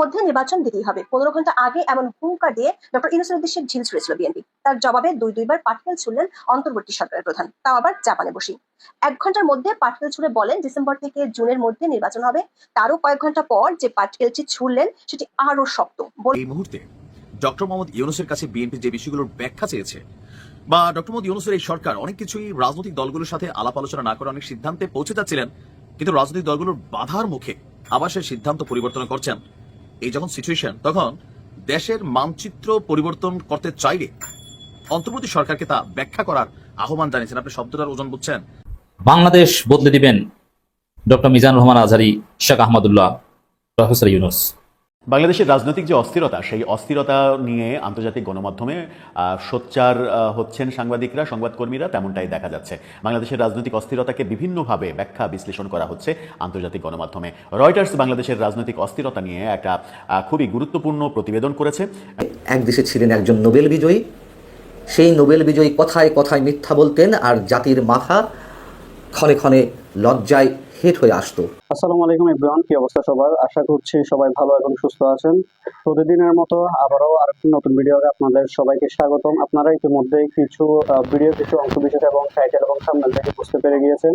মধ্যে নির্বাচন দিতেই হবে। পনেরো ঘণ্টা আগে এমন হুঙ্কার দিয়ে ডক্টর ইউনুসের উদ্দেশ্যে ঝিল ছুড়েছিল বিএনপি। তার জবাবে দুই দুইবার পাটকেল ছুড়লেন অন্তর্বর্তী সরকারের প্রধান। তাও আবার জাপানে বসি এক ঘণ্টার মধ্যে পাটকেল ছুড়ে বলেন ডিসেম্বর থেকে জুনের মধ্যে নির্বাচন হবে। তারও কয়েক ঘণ্টা পর যে পাটকেলটি ছুড়লেন, সেটি আরও শক্ত। এই মুহূর্তে ডক্টর মোহাম্মদ ইউনুসের কাছে বিএনপি যে বিষয়গুলোর ব্যাখ্যা চেয়েছে বা ডক্টর মোহাম্মদ ইউনুসের এই সরকার অনেক কিছুই রাজনৈতিক দলগুলোর সাথে আলাপ আলোচনা না করে অনেক সিদ্ধান্তে পৌঁছে যাচ্ছিলেন, কিন্তু রাজনৈতিক দলগুলোর বাধার মুখে আবার সে সিদ্ধান্ত পরিবর্তন করছেন। এই যখন সিচুয়েশন তখন দেশের মানচিত্র পরিবর্তন করতে চাইলে অন্তর্বর্তী সরকারকে তা ব্যাখ্যা করার আহ্বান জানিয়েছেন। আপনি শব্দটার ওজন বুঝছেন? বাংলাদেশ বদলে দিবেন ডক্টর মিজানুর রহমান আজহারি, শেখ আহমদুল্লাহ, প্রফেসর ইউনুস। বাংলাদেশের রাজনৈতিক যে অস্থিরতা, সেই অস্থিরতা নিয়ে আন্তর্জাতিক গণমাধ্যমে সোচ্চার হচ্ছেন সাংবাদিকরা, সংবাদকর্মীরা, তেমনটাই দেখা যাচ্ছে। বাংলাদেশের রাজনৈতিক অস্থিরতাকে বিভিন্নভাবে ব্যাখ্যা, বিশ্লেষণ করা হচ্ছে আন্তর্জাতিক গণমাধ্যমে। রয়টার্স বাংলাদেশের রাজনৈতিক অস্থিরতা নিয়ে একটা খুবই গুরুত্বপূর্ণ প্রতিবেদন করেছে। এক দেশে ছিলেন একজন নোবেল বিজয়ী। সেই নোবেল বিজয়ী কথায় কথায় মিথ্যা বলতেন আর জাতির মাথা ক্ষণে ক্ষণে লজ্জায় হেট হয়ে আসতো। আসসালামু আলাইকুম ইব্রাহিম কি অবস্থা সবার? আশা করছি সবাই ভালো এবং সুস্থ আছেন। প্রতিদিনের মতো আবারও আরেকটি নতুন ভিডিও আপনাদের সবাইকে স্বাগতম। আপনারা ইতিমধ্যে কিছু ভিডিও কিছু অংশ বিশেষ এবং টাইটেল এবং সামনে থেকে বুঝতে পেরে গিয়েছেন।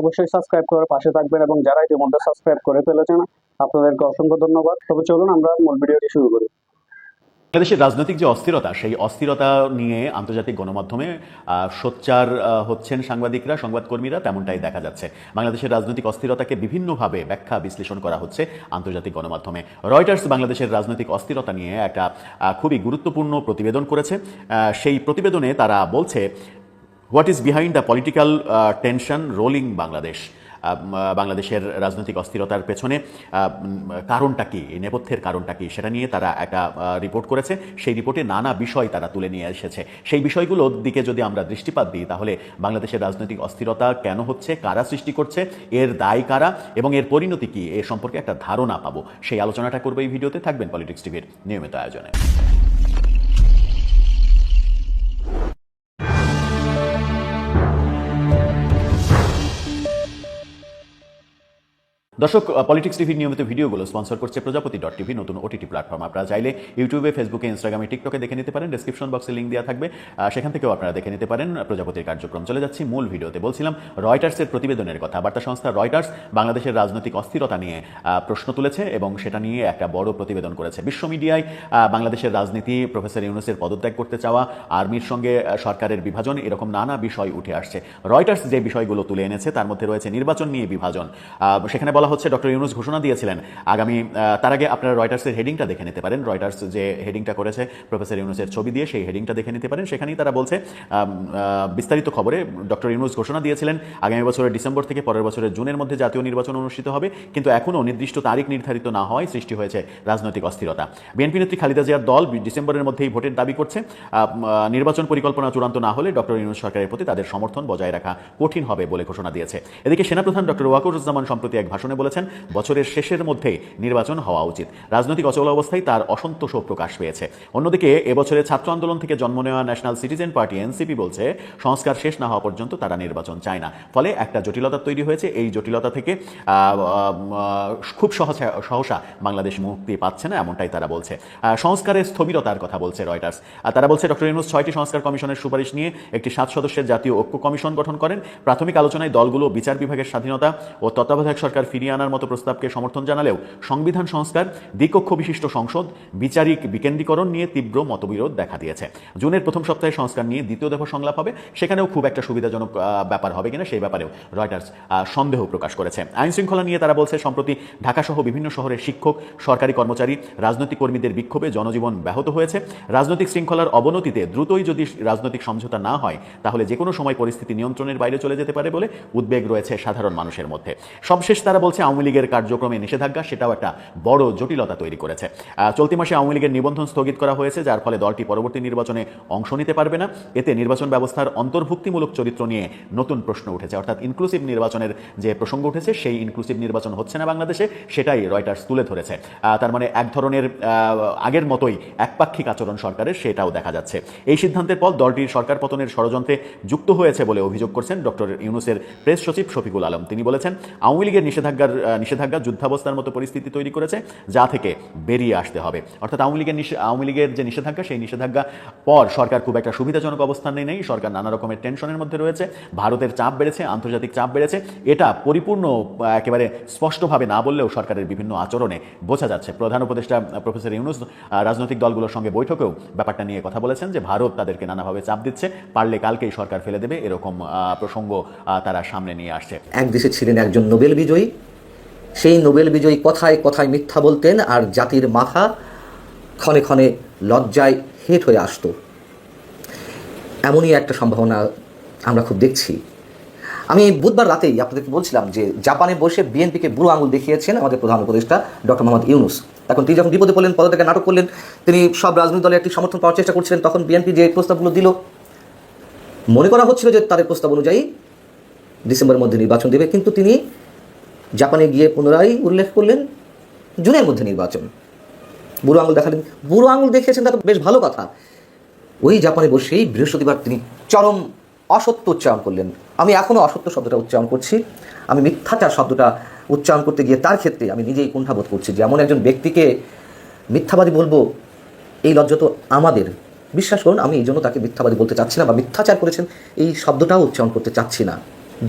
অবশ্যই সাবস্ক্রাইব করে পাশে থাকবেন এবং যারা ইতিমধ্যে সাবস্ক্রাইব করে ফেলেছেন, আপনাদেরকে অসংখ্য ধন্যবাদ। তবে চলুন আমরা মূল ভিডিওটি শুরু করি। বাংলাদেশের রাজনৈতিক যে অস্থিরতা, সেই অস্থিরতা নিয়ে আন্তর্জাতিক গণমাধ্যমে সোচ্চার হচ্ছেন সাংবাদিকরা, সংবাদকর্মীরা, তেমনটাই দেখা যাচ্ছে। বাংলাদেশের রাজনৈতিক অস্থিরতাকে বিভিন্নভাবে ব্যাখ্যা, বিশ্লেষণ করা হচ্ছে আন্তর্জাতিক গণমাধ্যমে। রয়টার্স বাংলাদেশের রাজনৈতিক অস্থিরতা নিয়ে একটা খুবই গুরুত্বপূর্ণ প্রতিবেদন করেছে। সেই প্রতিবেদনে তারা বলছে what is behind the political tension rolling Bangladesh বাংলাদেশের রাজনৈতিক অস্থিরতার পেছনে কারণটা কি? নেপথ্যের কারণটা কি? সেটা নিয়ে তারা একটা রিপোর্ট করেছে। সেই রিপোর্টে নানা বিষয় তারা তুলে নিয়ে এসেছে। সেই বিষয়গুলোর দিকে যদি আমরা দৃষ্টিপাত দিই, তাহলে বাংলাদেশের রাজনৈতিক অস্থিরতা কেন হচ্ছে? কারা সৃষ্টি করছে? এর দায় কারা? এবং এর পরিণতি কি? এ সম্পর্কে একটা ধারণা পাবো। সেই আলোচনাটা করব এই ভিডিওতে। থাকবেন পলিটিক্স টিভির নিয়মিত আয়োজনে। দর্শক পলিটিক্স টিভির নিয়মিত ভিডিওগুলো স্পন্সর করছে প্রজাপতি ডট টিভি নতুন ওটিটি প্ল্যাটফর্ম আপনারা চাইলে ইউটিউবে ফেসবুকে ইনস্টাগ্রামে টিকটকে দেখে নিতে পারেন। ডেসক্রিপশন বক্সে লিঙ্ক দেওয়া থাকবে। সেখান থেকেও আপনারা দেখে নিতে পারেন প্রজাপতির কার্যক্রম। চলে যাচ্ছি মূল ভিডিওতে। বলছিলাম রয়টার্সের প্রতিবেদনের কথা। বার্তা সংস্থা রয়টার্স বাংলাদেশের রাজনৈতিক অস্থিরতা নিয়ে প্রশ্ন তুলেছে এবং সেটা নিয়ে একটা বড় প্রতিবেদন করেছে। বিশ্ব মিডিয়ায় বাংলাদেশের রাজনীতি, প্রফেসর ইউনুসের পদত্যাগ করতে চাওয়া, আর্মির সঙ্গে সরকারের বিভাজন, এরকম নানা বিষয় উঠে আসছে। রয়টার্স যে বিষয়গুলো তুলে এনেছে, তার মধ্যে রয়েছে নির্বাচন নিয়ে বিভাজন। সেখানে বলা হচ্ছে ডক্টর ইউনুস ঘোষণা দিয়েছিলেন। আগামী তার আগে আপনারা রয়টার্সের হেডিংটা দেখে নিতে পারেন। রয়টার্স যে হেডিংটা করেছে প্রফেসর ইউনুসের ছবি দিয়ে সেই হেডিংটা দেখে নিতে পারেন। সেখানেই তারা বলছে বিস্তারিত খবরে ডক্টর ইউনুস ঘোষণা দিয়েছিলেন, আগামী বছরের ডিসেম্বর থেকে পরের বছরের জুনের মধ্যে জাতীয় নির্বাচন অনুষ্ঠিত হবে। কিন্তু এখনও নির্দিষ্ট তারিখ নির্ধারিত না হওয়ায় সৃষ্টি হয়েছে রাজনৈতিক অস্থিরতা। বিএনপি নেত্রী খালিদা জিয়ার দল ডিসেম্বরের মধ্যেই ভোটের দাবি করছে। নির্বাচন পরিকল্পনা চূড়ান্ত না হলে ডক্টর ইউনুস সরকারের প্রতি তাদের সমর্থন বজায় রাখা কঠিন হবে বলে ঘোষণা দিয়েছে। এদিকে সেনাপ্রধান ডক্টর ওয়াকুরুজ্জামান সম্প্রতি এক ভাষণে বলেছেন, বছরের শেষের মধ্যে নির্বাচন হওয়া উচিত। রাজনৈতিক অচল অবস্থায় তার অসন্তোষও প্রকাশ পেয়েছে। অন্যদিকে, এবছরে ছাত্র আন্দোলন থেকে জন্ম নেওয়া ন্যাশনাল সিটিজেন পার্টি, এনসিপি, বলছে, সংস্কার শেষ না হওয়া পর্যন্ত তারা নির্বাচন চায় না। ফলে একটা জটিলতা তৈরি হয়েছে। এই জটিলতা থেকে খুব সহসা সহসা বাংলাদেশ মুক্তি পাচ্ছে না, এমনটাই তারা বলছে। সংস্কারের স্থবিরতার কথা বলছে রয়টার্স। তারা বলছে, ডক্টর ইউনুস ছয়টি সংস্কার কমিশনের সুপারিশ নিয়ে একটি সাত সদস্যের জাতীয় ঐক্য কমিশন গঠন করেন। প্রাথমিক আলোচনায় দলগুলো, বিচার বিভাগের স্বাধীনতা ও তত্ত্বাবধায়ক সরকার ফিরিয়ে আনার মতো প্রস্তাবকে সমর্থন জানালেও সংবিধান সংস্কার, দ্বিকক্ষ বিশিষ্ট সংসদ, বিচারিক বিকেন্দ্রীকরণ নিয়ে তীব্র মতবিরোধ দেখা দিয়েছে। জুনের প্রথম সপ্তাহে সংস্কার নিয়ে দ্বিতীয় দফা সংলাপ হবে। সেখানেও খুব একটা সুবিধাজনক ব্যাপার হবে কিনা সেই ব্যাপারেও রয়টার্স সন্দেহ প্রকাশ করেছে। আইন শৃঙ্খলা নিয়ে তারা বলছে, সম্প্রতি ঢাকাসহ বিভিন্ন শহরের শিক্ষক, সরকারি কর্মচারী, রাজনৈতিক কর্মীদের বিক্ষোভে জনজীবন ব্যাহত হয়েছে। রাজনৈতিক শৃঙ্খলার অবনতিতে দ্রুতই যদি রাজনৈতিক সমঝোতা না হয়, তাহলে যে কোনো সময় পরিস্থিতি নিয়ন্ত্রণের বাইরে চলে যেতে পারে বলে উদ্বেগ রয়েছে সাধারণ মানুষের মধ্যে। সবশেষ তারা বলছে, আওয়ামী লীগের কার্যক্রমে নিষেধাজ্ঞা, সেটাও একটা বড় জটিলতা তৈরি করেছে। চলতি মাসে আওয়ামী লীগের নিবন্ধন স্থগিত করা হয়েছে, যার ফলে দলটি পরবর্তী নির্বাচনে অংশ নিতে পারবে না। এতে নির্বাচন ব্যবস্থার অন্তর্ভুক্তিমূলক চরিত্র নিয়ে নতুন প্রশ্ন উঠেছে। অর্থাৎ ইনক্লুসিভ নির্বাচনের যে প্রসঙ্গ উঠেছে, সেই ইনক্লুসিভ নির্বাচন হচ্ছে না বাংলাদেশে, সেটাই রয়টার্স তুলে ধরেছে। তার মানে এক ধরনের আগের মতোই একপাক্ষিক আচরণ সরকারের, সেটাও দেখা যাচ্ছে। এই সিদ্ধান্তের পর দলটির সরকার পতনের ষড়যন্ত্রে যুক্ত হয়েছে বলে অভিযোগ করছেন ডক্টর ইউনুসের প্রেস সচিব শফিকুল আলম। তিনি বলেছেন, আওয়ামী লীগের নিষেধাজ্ঞার নিষেধাজ্ঞা যুদ্ধাবস্থার মতো পরিস্থিতি তৈরি করেছে, যা থেকে বেরিয়ে আসতে হবে। অর্থাৎ আওয়ামী লীগের আওয়ামী লীগের যে নিষেধাজ্ঞা, সেই নিষেধাজ্ঞা পর সরকার খুব একটা সুবিধাজনক অবস্থানে নেই। সরকার নানা রকমের টেনশনের মধ্যে রয়েছে। ভারতের চাপ বেড়েছে, আন্তর্জাতিক চাপ বেড়েছে। এটা পরিপূর্ণ একেবারে স্পষ্টভাবে না বললেও সরকারের বিভিন্ন আচরণে বোঝা যাচ্ছে। প্রধান উপদেষ্টা প্রফেসর ইউনুস রাজনৈতিক দলগুলোর সঙ্গে বৈঠকেও ব্যাপারটা নিয়ে কথা বলেছেন যে, ভারত তাদেরকে নানাভাবে চাপ দিচ্ছে। পারলে কালকেই সরকার ফেলে দেবে, এরকম প্রসঙ্গ তারা সামনে নিয়ে আসছে। এক দেশে ছিলেন একজন নোবেল বিজয়ী সেই নোবেল বিজয়ী কথায় কথায় মিথ্যা বলতেন আর জাতির মাথা ক্ষণে ক্ষণে লজ্জায় হেট হয়ে আসতো। এমনই একটা সম্ভাবনা আমরা খুব দেখছি। আমি বুধবার রাতেই আপনাদেরকে বলছিলাম যে জাপানে বসে বিএনপিকে বুড়ো আঙুল দেখিয়েছেন আমাদের প্রধান উপদেষ্টা ডক্টর মোহাম্মদ ইউনুস। এখন তিনি যখন বিপদে পড়লেন, পদত্যাগের নাটক করলেন, তিনি সব রাজনৈতিক দলের একটি সমর্থন পাওয়ার চেষ্টা করছিলেন, তখন বিএনপি যে প্রস্তাবগুলো দিল, মনে করা হচ্ছিল যে তাদের প্রস্তাব অনুযায়ী ডিসেম্বরের মধ্যে নির্বাচন দেবে, কিন্তু তিনি জাপানে গিয়ে পুনরায় উল্লেখ করলেন জুনের মধ্যে নির্বাচন। বুড়ো আঙুল দেখালেন। বুড়ো আঙুল দেখিয়েছেন, তা তো বেশ ভালো কথা। ওই জাপানে বসেই বৃহস্পতিবার তিনি চরম অসত্য উচ্চারণ করলেন। আমি এখনও অসত্য শব্দটা উচ্চারণ করছি। আমি মিথ্যাচার শব্দটা উচ্চারণ করতে গিয়ে তার ক্ষেত্রে আমি নিজেই কুণ্ঠাবোধ করছি যে এমন একজন ব্যক্তিকে মিথ্যাবাদী বলব, এই লজ্জা তো আমাদের। বিশ্বাস করুন, আমি এই জন্য তাকে মিথ্যাবাদী বলতে চাচ্ছি না বা মিথ্যাচার করেছেন, এই শব্দটাও উচ্চারণ করতে চাচ্ছি না।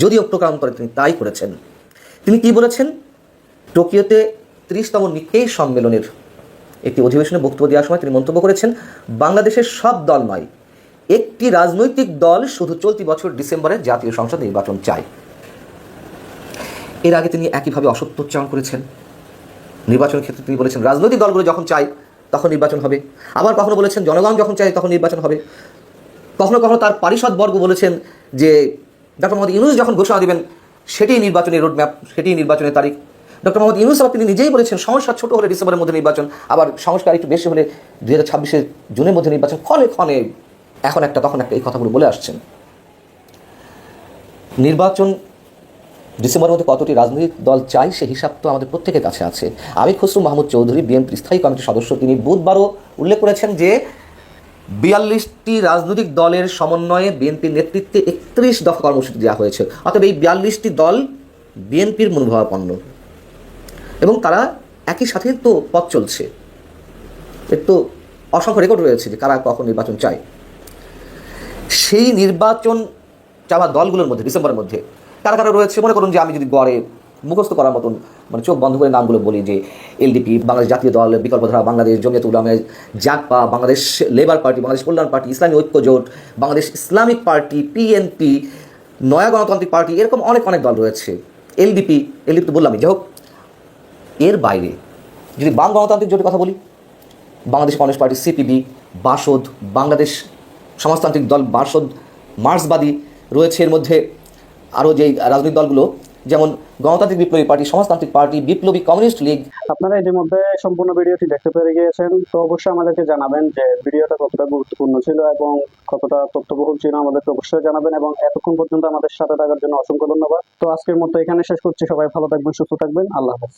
যদিও প্রকারণ করে তিনি তাই করেছেন। তিনি কি বলেছেন? টোকিওতে ত্রিশতম নিকেই সম্মেলনের একটি অধিবেশনে বক্তব্য দেওয়ার সময় তিনি মন্তব্য করেছেন, বাংলাদেশের সব দল নয়, একটি রাজনৈতিক দল শুধু চলতি বছর ডিসেম্বরে জাতীয় সংসদ নির্বাচন চায়। এর আগে তিনি একইভাবে অসত্য উচ্চারণ করেছেন। নির্বাচনের ক্ষেত্রে তিনি বলেছেন, রাজনৈতিক দলগুলো যখন চায়, তখন নির্বাচন হবে। আবার কখনো বলেছেন, জনগণ যখন চায়, তখন নির্বাচন হবে। কখনো কখনো তার পারিষদ বর্গ বলেছেন যে, ডক্টর মোহাম্মদ ইউনুস যখন ঘোষণা দিবেন সেটাই নির্বাচনের রোডম্যাপ সেটাই নির্বাচনের তারিখ। ডক্টর মোহাম্মদ ইউনুস আবার তিনি নিজেই বলেছেন সমস্যা ছোট হলে ডিসেম্বরের মধ্যে নির্বাচন, আবার সংস্কার একটু বেশি হলে দুই হাজার ছাব্বিশে জুনের মধ্যে নির্বাচন, ক্ষণে ক্ষণে এখন একটা, তখন একটা এই কথাগুলো বলে আসছেন। নির্বাচন ডিসেম্বরের মধ্যে কতটি রাজনৈতিক দল চাই সে হিসাব তো আমাদের প্রত্যেকের কাছে আছে। আমি খসরু, মাহমুদ চৌধুরী, বিএনপির স্থায়ী কমিটির সদস্য তিনি বুধবারও উল্লেখ করেছেন যে বিয়াল্লিশটি রাজনৈতিক দলের সমন্বয়ে বিএনপির নেতৃত্বে একত্রিশ দফা কর্মসূচি দেওয়া হয়েছে। অতএব এই বিয়াল্লিশটি দল বিএনপির মনোভাবাপন্ন এবং তারা একই সাথে তো পথ চলছে। এর তো অসংখ্য রেকর্ড রয়েছে যে কারা কখন নির্বাচন চায়। সেই নির্বাচন চাওয়া দলগুলোর মধ্যে, ডিসেম্বরের মধ্যে, কারা কারা রয়েছে? মনে করুন যে আমি যদি গড়ে মুখস্থ করার মতন মানে চোখ বন্ধ করে নামগুলো বলি যে LDP, Bangladesh Jatiya Dal, Bikalpadhara Bangladesh, Jamiat Ulama Jagpa Bangladesh labour party, Bangladesh Kalyan party, Islami Oikya Jote, Bangladesh Islamic party PNP নয়া গণতান্ত্রিক পার্টি, এরকম অনেক অনেক দল রয়েছে। এলডিপি এলডিপি তো বললামই। যাই হোক এর বাইরে যদি বাম গণতান্ত্রিক জোটের কথা বলি, Bangladesh communist party CPB Basad, Bangladesh Samajtantrik Dal, Basad, মার্ক্সবাদী রয়েছে। এর মধ্যে আরও যেই রাজনৈতিক দলগুলো যেমন গণতান্ত্রিক বিপ্লবী পার্টি, সমাজতান্ত্রিক পার্টি, বিপ্লবী কমিউনিস্ট লীগ। আপনারা ইতিমধ্যে সম্পূর্ণ ভিডিওটি দেখতে পেরে গিয়েছেন। তো অবশ্যই আমাদেরকে জানাবেন যে ভিডিওটা কতটা গুরুত্বপূর্ণ ছিল এবং কতটা তথ্যবহুল ছিল আমাদেরকে অবশ্যই জানাবেন এবং এতক্ষণ পর্যন্ত আমাদের সাথে থাকার জন্য অসংখ্য ধন্যবাদ। তো আজকের মতো এখানে শেষ করছি। সবাই ভালো থাকবেন, সুস্থ থাকবেন। আল্লাহ হাফেজ।